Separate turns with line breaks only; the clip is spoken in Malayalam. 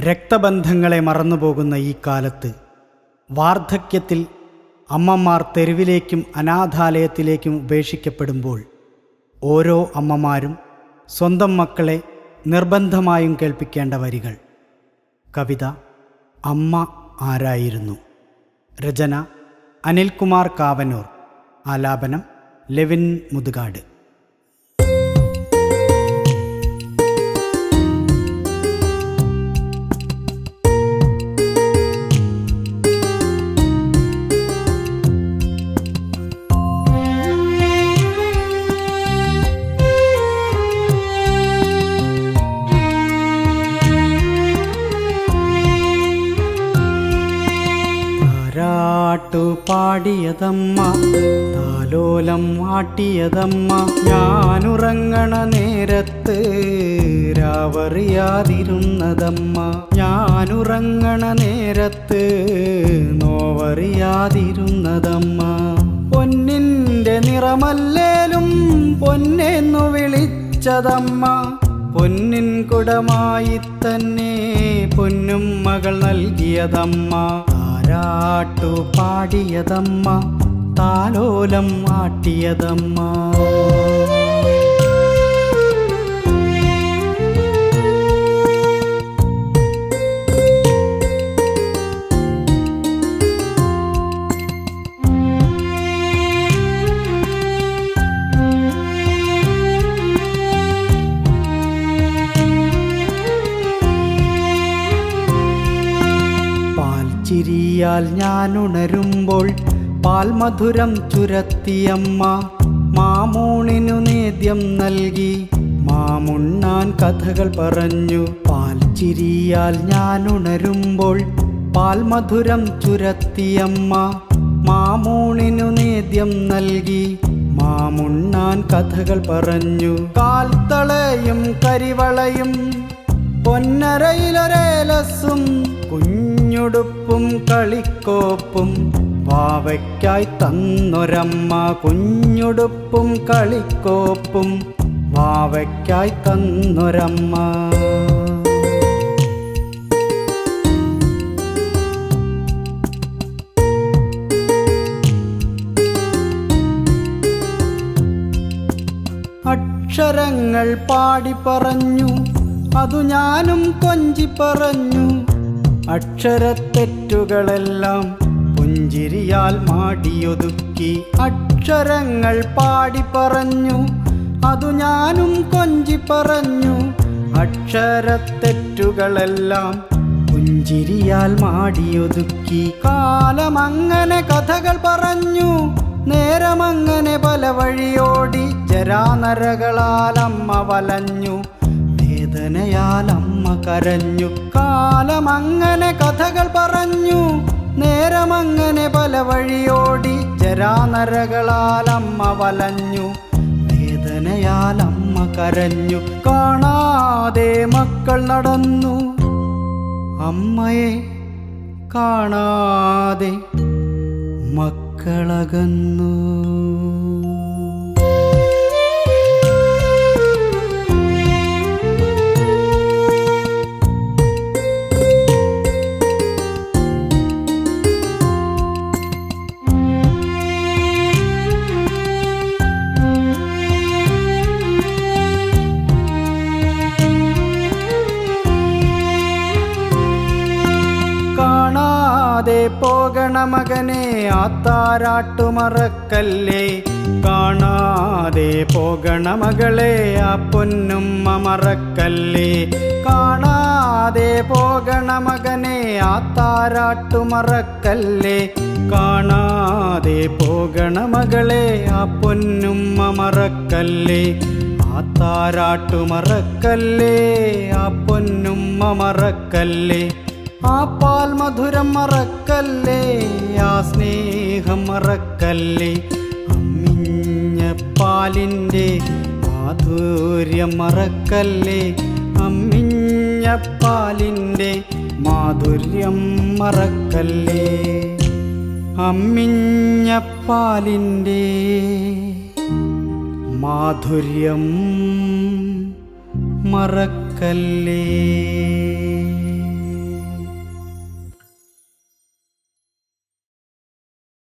രക്തബന്ധങ്ങളെ മറന്നുപോകുന്ന ഈ കാലത്ത് വാർദ്ധക്യത്തിൽ അമ്മമാർ തെരുവിലേക്കും അനാഥാലയത്തിലേക്കും ഉപേക്ഷിക്കപ്പെടുമ്പോൾ ഓരോ അമ്മമാരും സ്വന്തം മക്കളെ നിർബന്ധമായും കേൾപ്പിക്കേണ്ട വരികൾ. കവിത അമ്മ ആരായിരുന്നു? രചന അനിൽകുമാർ കാവനൂർ. ആലാപനം ലെവിൻ മുതുകാട്. താരാട്ടു പാടിയതമ്മ താലോലം ആട്ടിയതമ്മ ഞാനുറങ്ങണ നേരത്ത് രാവറിയാതിരുന്നതമ്മ ഞാനുറങ്ങണ നേരത്ത് നോവറിയാതിരുന്നതമ്മ. പൊന്നിന്റെ നിറമല്ലേലും പൊന്നെന്നു വിളിച്ചതമ്മ പൊന്നിൻ കുടമായി തന്നെ പൊന്നും മകൾ നൽകിയതമ്മ. താരാട്ടു പാടിയതമ്മ താലോലം ആട്ടിയതമ്മ. പാൽച്ചിരിയാൽ ഞാനുണരുമ്പോൾ പാൽമധുരം ചുരത്തിയമ്മ മാമൂണിനു നേദ്യം നൽകി. മാമുണ്ണാൻ കഥകൾ പറഞ്ഞു പാൽ ചിരിയാൽ ഞാൻ ഉണരുമ്പോൾ പാൽമധുരം ചുരത്തിയമ്മ മാമൂണിനു നേദ്യം നൽകി. മാമുണ്ണാൻ കഥകൾ പറഞ്ഞു കാൽത്തളയും കരിവളയും പൊന്നരയിലൊരേലസും കുഞ്ഞുടുപ്പും കളിക്കോപ്പും വാവയ്ക്കായി തന്നൊരമ്മ കുഞ്ഞുടുപ്പും കളിക്കോപ്പും വാവയ്ക്കായി തന്നൊരമ്മ. അക്ഷരങ്ങൾ പാടി പറഞ്ഞു അതു ഞാനും കൊഞ്ചി പറഞ്ഞു. അക്ഷരത്തെറ്റുകളെല്ലാം പുഞ്ചിരിയാൽ മാടിയൊതുക്കി അക്ഷരങ്ങൾ പാടി പറഞ്ഞു. അതു ഞാനും കൊഞ്ചി പറഞ്ഞു. അക്ഷരത്തെറ്റുകളെല്ലാം പുഞ്ചിരിയാൽ മാടിയൊതുക്കി കാലമങ്ങനെ കഥകൾ പറഞ്ഞു. നേരമങ്ങനെ പല വഴിയോടി ജരാനരകളാൽ വലഞ്ഞു. വേദനയാൽ അമ്മ കരഞ്ഞു. കാലമങ്ങനെ കഥകൾ പറഞ്ഞു. നേരമങ്ങനെ പല വഴിയോടി ജരാനരകളാൽ അമ്മ വലഞ്ഞു. വേദനയാൽ അമ്മ കരഞ്ഞു. കാണാതെ മക്കൾ നടന്നു. അമ്മയെ കാണാതെ മക്കളകന്നു. കാണാതെ പോകണ മകനെ ആത്താരാട്ടു മറക്കല്ലേ കാണാതെ പോകണ മകളെ ആ പൊന്നുമ്മ മറക്കല്ലേ? കാണാതെ പോകണ മകനെ ആത്താരാട്ടു മറക്കല്ലേ കാണാതെ പോകണ മകളെ ആ പൊന്നുമ്മ മറക്കല്ലേ? ആത്താരാട്ടു മറക്കല്ലേ ആ പൊന്നുമ്മ മറക്കല്ലേ? ആ പാൽ മധുരം മറക്കല്ലേ ആ സ്നേഹം മറക്കല്ലേ? അമ്മിഞ്ഞ പാലിന്റെ മാധുര്യം മറക്കല്ലേ? അമ്മിഞ്ഞ പാലിന്റെ മാധുര്യം മറക്കല്ലേ? അമ്മിഞ്ഞ പാലിന്റെ മാധുര്യം മറക്കല്ലേ?